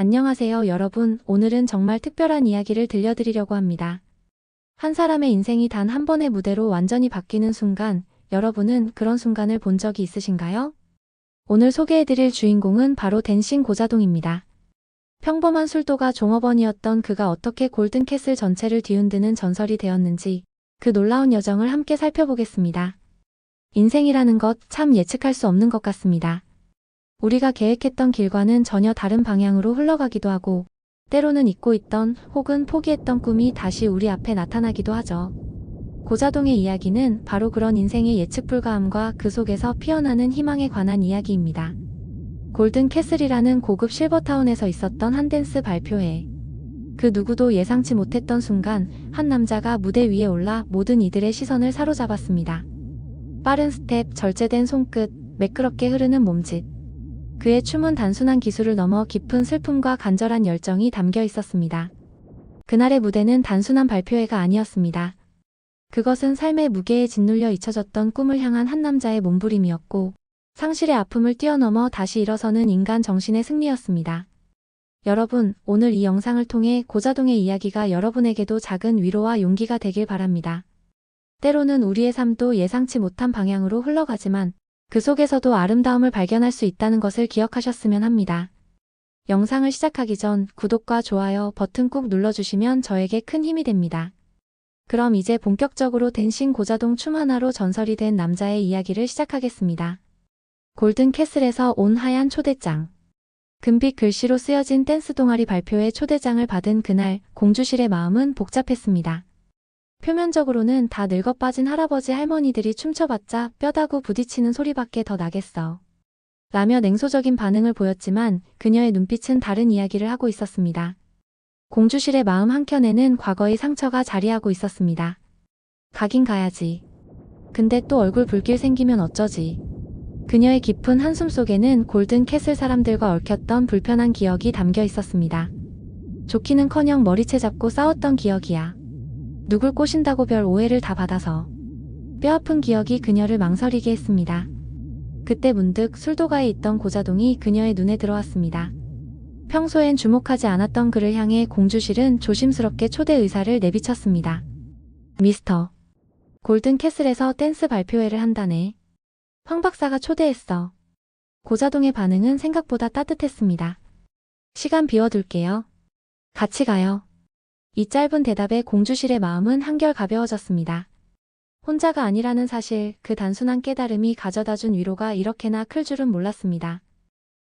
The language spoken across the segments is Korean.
안녕하세요, 여러분. 오늘은 정말 특별한 이야기를 들려드리려고 합니다. 한 사람의 인생이 단 한 번의 무대로 완전히 바뀌는 순간, 여러분은 그런 순간을 본 적이 있으신가요? 오늘 소개해드릴 주인공은 바로 댄싱 고자동입니다. 평범한 술도가 종업원이었던 그가 어떻게 골든캐슬 전체를 뒤흔드는 전설이 되었는지 그 놀라운 여정을 함께 살펴보겠습니다. 인생이라는 것 참 예측할 수 없는 것 같습니다. 우리가 계획했던 길과는 전혀 다른 방향으로 흘러가기도 하고, 때로는 잊고 있던 혹은 포기했던 꿈이 다시 우리 앞에 나타나기도 하죠. 고자동의 이야기는 바로 그런 인생의 예측 불가함과 그 속에서 피어나는 희망에 관한 이야기입니다. 골든 캐슬이라는 고급 실버타운에서 있었던 한 댄스 발표회. 그 누구도 예상치 못했던 순간 한 남자가 무대 위에 올라 모든 이들의 시선을 사로잡았습니다. 빠른 스텝, 절제된 손끝, 매끄럽게 흐르는 몸짓. 그의 춤은 단순한 기술을 넘어 깊은 슬픔과 간절한 열정이 담겨 있었습니다. 그날의 무대는 단순한 발표회가 아니었습니다. 그것은 삶의 무게에 짓눌려 잊혀졌던 꿈을 향한 한 남자의 몸부림이었고, 상실의 아픔을 뛰어넘어 다시 일어서는 인간 정신의 승리였습니다. 여러분, 오늘 이 영상을 통해 고자동의 이야기가 여러분에게도 작은 위로와 용기가 되길 바랍니다. 때로는 우리의 삶도 예상치 못한 방향으로 흘러가지만 그 속에서도 아름다움을 발견할 수 있다는 것을 기억하셨으면 합니다. 영상을 시작하기 전 구독과 좋아요 버튼 꾹 눌러주시면 저에게 큰 힘이 됩니다. 그럼 이제 본격적으로 댄싱 고자동 춤 하나로 전설이 된 남자의 이야기를 시작하겠습니다. 골든 캐슬에서 온 하얀 초대장. 금빛 글씨로 쓰여진 댄스 동아리 발표회 초대장을 받은 그날 공주실의 마음은 복잡했습니다. 표면적으로는 다 늙어 빠진 할아버지 할머니들이 춤춰봤자 뼈다구 부딪히는 소리밖에 더 나겠어. 라며 냉소적인 반응을 보였지만 그녀의 눈빛은 다른 이야기를 하고 있었습니다. 공주실의 마음 한켠에는 과거의 상처가 자리하고 있었습니다. 가긴 가야지. 근데 또 얼굴 붉길 생기면 어쩌지. 그녀의 깊은 한숨 속에는 골든 캐슬 사람들과 얽혔던 불편한 기억이 담겨 있었습니다. 좋기는커녕 머리채 잡고 싸웠던 기억이야. 누굴 꼬신다고 별 오해를 다 받아서. 뼈아픈 기억이 그녀를 망설이게 했습니다. 그때 문득 술도가에 있던 고자동이 그녀의 눈에 들어왔습니다. 평소엔 주목하지 않았던 그를 향해 공주실은 조심스럽게 초대 의사를 내비쳤습니다. 미스터. 골든 캐슬에서 댄스 발표회를 한다네. 황 박사가 초대했어. 고자동의 반응은 생각보다 따뜻했습니다. 시간 비워둘게요. 같이 가요. 이 짧은 대답에 공주실의 마음은 한결 가벼워졌습니다. 혼자가 아니라는 사실, 그 단순한 깨달음이 가져다준 위로가 이렇게나 클 줄은 몰랐습니다.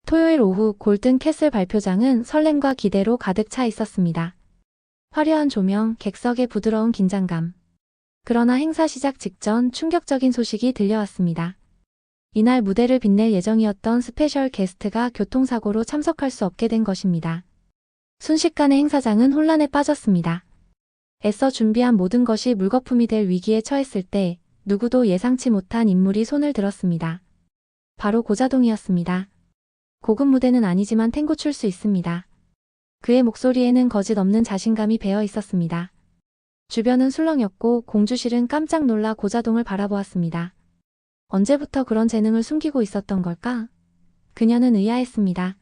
토요일 오후 골든 캐슬 발표장은 설렘과 기대로 가득 차 있었습니다. 화려한 조명, 객석의 부드러운 긴장감. 그러나 행사 시작 직전 충격적인 소식이 들려왔습니다. 이날 무대를 빛낼 예정이었던 스페셜 게스트가 교통사고로 참석할 수 없게 된 것입니다. 순식간에 행사장은 혼란에 빠졌습니다. 애써 준비한 모든 것이 물거품이 될 위기에 처했을 때 누구도 예상치 못한 인물이 손을 들었습니다. 바로 고자동이었습니다. 고급 무대는 아니지만 탱고 출 수 있습니다. 그의 목소리에는 거짓 없는 자신감이 배어 있었습니다. 주변은 술렁였고 공주실은 깜짝 놀라 고자동을 바라보았습니다. 언제부터 그런 재능을 숨기고 있었던 걸까? 그녀는 의아했습니다.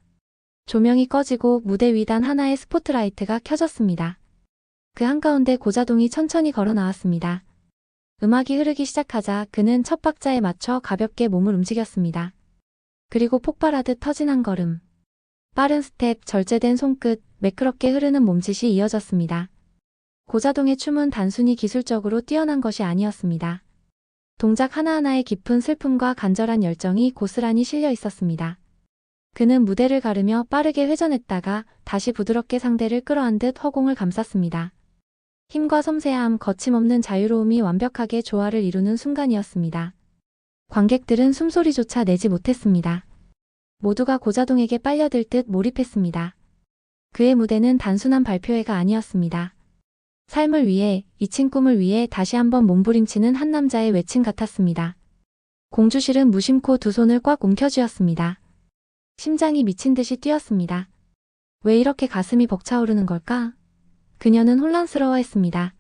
조명이 꺼지고 무대 위단 하나의 스포트라이트가 켜졌습니다. 그 한가운데 고자동이 천천히 걸어 나왔습니다. 음악이 흐르기 시작하자 그는 첫 박자에 맞춰 가볍게 몸을 움직였습니다. 그리고 폭발하듯 터진 한 걸음. 빠른 스텝, 절제된 손끝, 매끄럽게 흐르는 몸짓이 이어졌습니다. 고자동의 춤은 단순히 기술적으로 뛰어난 것이 아니었습니다. 동작 하나하나에 깊은 슬픔과 간절한 열정이 고스란히 실려 있었습니다. 그는 무대를 가르며 빠르게 회전했다가 다시 부드럽게 상대를 끌어안 듯 허공을 감쌌습니다. 힘과 섬세함, 거침없는 자유로움이 완벽하게 조화를 이루는 순간이었습니다. 관객들은 숨소리조차 내지 못했습니다. 모두가 고자동에게 빨려들 듯 몰입했습니다. 그의 무대는 단순한 발표회가 아니었습니다. 삶을 위해, 잊힌 꿈을 위해 다시 한번 몸부림치는 한 남자의 외침 같았습니다. 공주실은 무심코 두 손을 꽉 움켜쥐었습니다. 심장이 미친 듯이 뛰었습니다. 왜 이렇게 가슴이 벅차오르는 걸까? 그녀는 혼란스러워했습니다.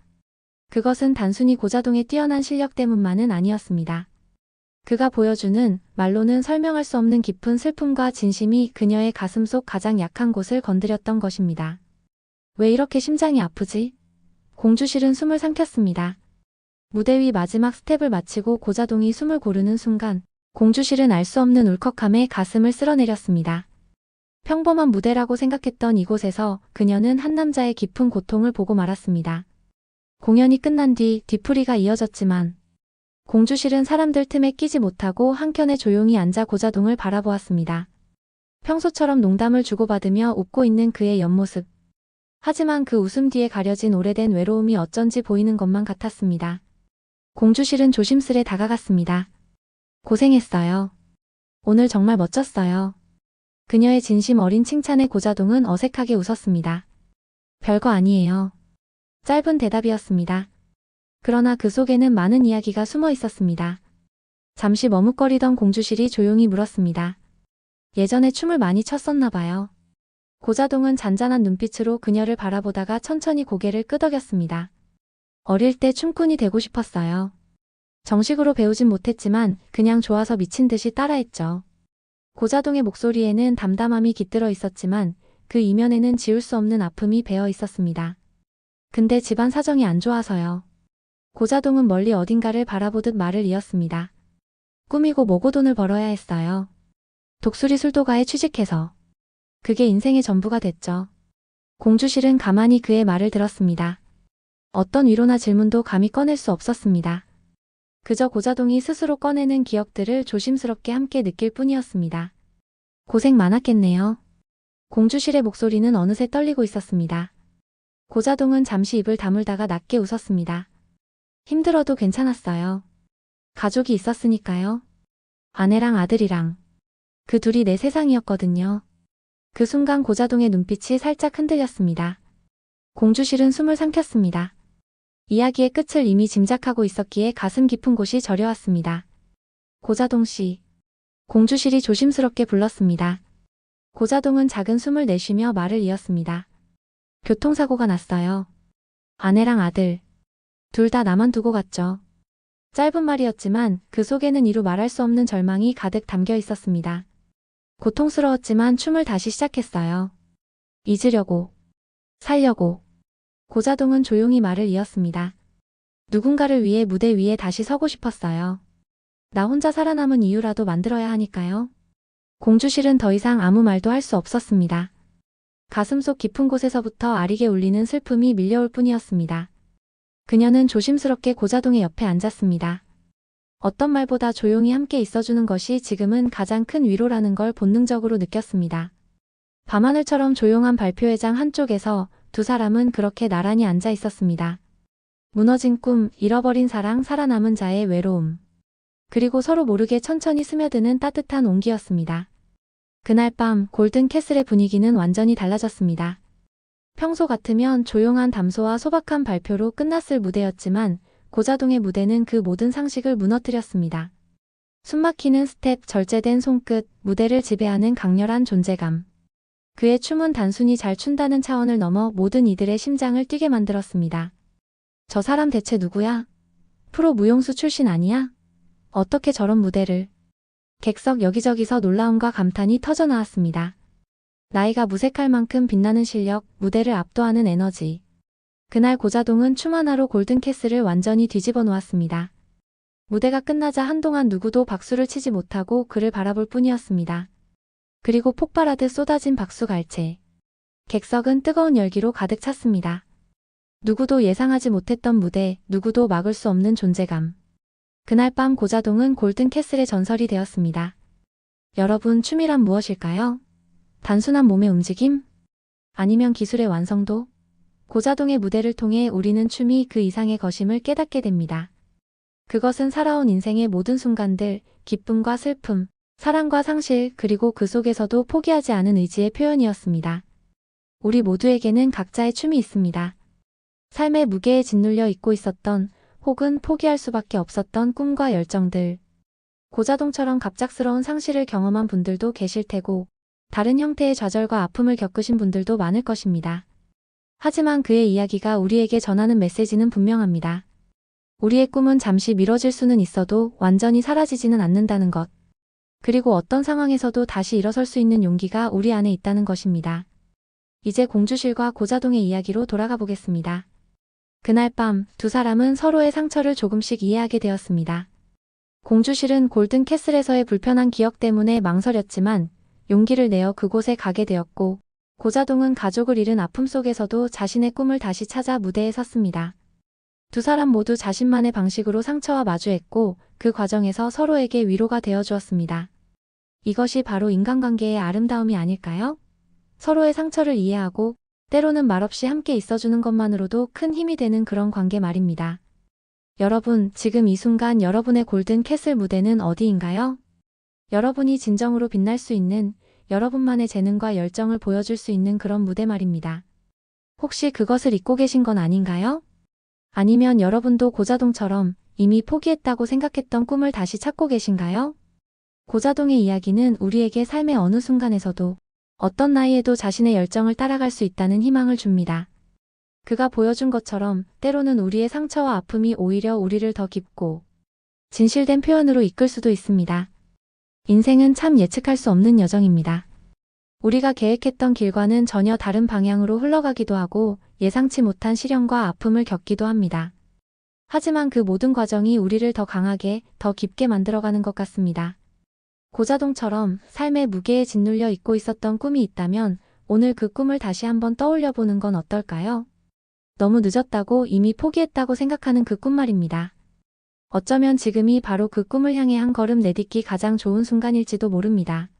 그것은 단순히 고자동의 뛰어난 실력 때문만은 아니었습니다. 그가 보여주는 말로는 설명할 수 없는 깊은 슬픔과 진심이 그녀의 가슴 속 가장 약한 곳을 건드렸던 것입니다. 왜 이렇게 심장이 아프지? 공주실은 숨을 삼켰습니다. 무대 위 마지막 스텝을 마치고 고자동이 숨을 고르는 순간 공주실은 알 수 없는 울컥함에 가슴을 쓸어내렸습니다. 평범한 무대라고 생각했던 이곳에서 그녀는 한 남자의 깊은 고통을 보고 말았습니다. 공연이 끝난 뒤 뒤풀이가 이어졌지만 공주실은 사람들 틈에 끼지 못하고 한켠에 조용히 앉아 고자동을 바라보았습니다. 평소처럼 농담을 주고받으며 웃고 있는 그의 옆모습. 하지만 그 웃음 뒤에 가려진 오래된 외로움이 어쩐지 보이는 것만 같았습니다. 공주실은 조심스레 다가갔습니다. 고생했어요. 오늘 정말 멋졌어요. 그녀의 진심 어린 칭찬에 고자동은 어색하게 웃었습니다. 별거 아니에요. 짧은 대답이었습니다. 그러나 그 속에는 많은 이야기가 숨어 있었습니다. 잠시 머뭇거리던 공주실이 조용히 물었습니다. 예전에 춤을 많이 췄었나 봐요. 고자동은 잔잔한 눈빛으로 그녀를 바라보다가 천천히 고개를 끄덕였습니다. 어릴 때 춤꾼이 되고 싶었어요. 정식으로 배우진 못했지만 그냥 좋아서 미친 듯이 따라했죠. 고자동의 목소리에는 담담함이 깃들어 있었지만 그 이면에는 지울 수 없는 아픔이 배어 있었습니다. 근데 집안 사정이 안 좋아서요. 고자동은 멀리 어딘가를 바라보듯 말을 이었습니다. 꿈이고 뭐고 돈을 벌어야 했어요. 독수리 술도가에 취직해서. 그게 인생의 전부가 됐죠. 공주실은 가만히 그의 말을 들었습니다. 어떤 위로나 질문도 감히 꺼낼 수 없었습니다. 그저 고자동이 스스로 꺼내는 기억들을 조심스럽게 함께 느낄 뿐이었습니다. 고생 많았겠네요. 공주실의 목소리는 어느새 떨리고 있었습니다. 고자동은 잠시 입을 다물다가 낮게 웃었습니다. 힘들어도 괜찮았어요. 가족이 있었으니까요. 아내랑 아들이랑. 그 둘이 내 세상이었거든요. 그 순간 고자동의 눈빛이 살짝 흔들렸습니다. 공주실은 숨을 삼켰습니다. 이야기의 끝을 이미 짐작하고 있었기에 가슴 깊은 곳이 저려왔습니다. 고자동 씨. 공주실이 조심스럽게 불렀습니다. 고자동은 작은 숨을 내쉬며 말을 이었습니다. 교통사고가 났어요. 아내랑 아들. 둘 다 나만 두고 갔죠. 짧은 말이었지만 그 속에는 이루 말할 수 없는 절망이 가득 담겨 있었습니다. 고통스러웠지만 춤을 다시 시작했어요. 잊으려고. 살려고. 고자동은 조용히 말을 이었습니다. 누군가를 위해 무대 위에 다시 서고 싶었어요. 나 혼자 살아남은 이유라도 만들어야 하니까요. 공주실은 더 이상 아무 말도 할 수 없었습니다. 가슴속 깊은 곳에서부터 아리게 울리는 슬픔이 밀려올 뿐이었습니다. 그녀는 조심스럽게 고자동의 옆에 앉았습니다. 어떤 말보다 조용히 함께 있어주는 것이 지금은 가장 큰 위로라는 걸 본능적으로 느꼈습니다. 밤하늘처럼 조용한 발표회장 한쪽에서 두 사람은 그렇게 나란히 앉아 있었습니다. 무너진 꿈, 잃어버린 사랑, 살아남은 자의 외로움. 그리고 서로 모르게 천천히 스며드는 따뜻한 온기였습니다. 그날 밤 골든 캐슬의 분위기는 완전히 달라졌습니다. 평소 같으면 조용한 담소와 소박한 발표로 끝났을 무대였지만 고자동의 무대는 그 모든 상식을 무너뜨렸습니다. 숨막히는 스텝, 절제된 손끝, 무대를 지배하는 강렬한 존재감. 그의 춤은 단순히 잘 춘다는 차원을 넘어 모든 이들의 심장을 뛰게 만들었습니다. 저 사람 대체 누구야? 프로 무용수 출신 아니야? 어떻게 저런 무대를? 객석 여기저기서 놀라움과 감탄이 터져 나왔습니다. 나이가 무색할 만큼 빛나는 실력, 무대를 압도하는 에너지. 그날 고자동은 춤 하나로 골든캐슬을 완전히 뒤집어 놓았습니다. 무대가 끝나자 한동안 누구도 박수를 치지 못하고 그를 바라볼 뿐이었습니다. 그리고 폭발하듯 쏟아진 박수 갈채. 객석은 뜨거운 열기로 가득 찼습니다. 누구도 예상하지 못했던 무대, 누구도 막을 수 없는 존재감. 그날 밤 고자동은 골든캐슬의 전설이 되었습니다. 여러분, 춤이란 무엇일까요? 단순한 몸의 움직임? 아니면 기술의 완성도? 고자동의 무대를 통해 우리는 춤이 그 이상의 것임을 깨닫게 됩니다. 그것은 살아온 인생의 모든 순간들, 기쁨과 슬픔, 사랑과 상실, 그리고 그 속에서도 포기하지 않은 의지의 표현이었습니다. 우리 모두에게는 각자의 춤이 있습니다. 삶의 무게에 짓눌려 있고 있었던 혹은 포기할 수밖에 없었던 꿈과 열정들. 고자동처럼 갑작스러운 상실을 경험한 분들도 계실 테고, 다른 형태의 좌절과 아픔을 겪으신 분들도 많을 것입니다. 하지만 그의 이야기가 우리에게 전하는 메시지는 분명합니다. 우리의 꿈은 잠시 미뤄질 수는 있어도 완전히 사라지지는 않는다는 것. 그리고 어떤 상황에서도 다시 일어설 수 있는 용기가 우리 안에 있다는 것입니다. 이제 공주실과 고자동의 이야기로 돌아가 보겠습니다. 그날 밤 두 사람은 서로의 상처를 조금씩 이해하게 되었습니다. 공주실은 골든 캐슬에서의 불편한 기억 때문에 망설였지만 용기를 내어 그곳에 가게 되었고 고자동은 가족을 잃은 아픔 속에서도 자신의 꿈을 다시 찾아 무대에 섰습니다. 두 사람 모두 자신만의 방식으로 상처와 마주했고 그 과정에서 서로에게 위로가 되어 주었습니다. 이것이 바로 인간관계의 아름다움이 아닐까요? 서로의 상처를 이해하고 때로는 말없이 함께 있어주는 것만으로도 큰 힘이 되는 그런 관계 말입니다. 여러분, 지금 이 순간 여러분의 골든 캐슬 무대는 어디인가요? 여러분이 진정으로 빛날 수 있는 여러분만의 재능과 열정을 보여줄 수 있는 그런 무대 말입니다. 혹시 그것을 잊고 계신 건 아닌가요? 아니면 여러분도 고자동처럼 이미 포기했다고 생각했던 꿈을 다시 찾고 계신가요? 고자동의 이야기는 우리에게 삶의 어느 순간에서도 어떤 나이에도 자신의 열정을 따라갈 수 있다는 희망을 줍니다. 그가 보여준 것처럼 때로는 우리의 상처와 아픔이 오히려 우리를 더 깊고 진실된 표현으로 이끌 수도 있습니다. 인생은 참 예측할 수 없는 여정입니다. 우리가 계획했던 길과는 전혀 다른 방향으로 흘러가기도 하고 예상치 못한 시련과 아픔을 겪기도 합니다. 하지만 그 모든 과정이 우리를 더 강하게, 더 깊게 만들어가는 것 같습니다. 고자동처럼 삶의 무게에 짓눌려 잊고 있었던 꿈이 있다면 오늘 그 꿈을 다시 한번 떠올려 보는 건 어떨까요? 너무 늦었다고 이미 포기했다고 생각하는 그 꿈 말입니다. 어쩌면 지금이 바로 그 꿈을 향해 한 걸음 내딛기 가장 좋은 순간일지도 모릅니다.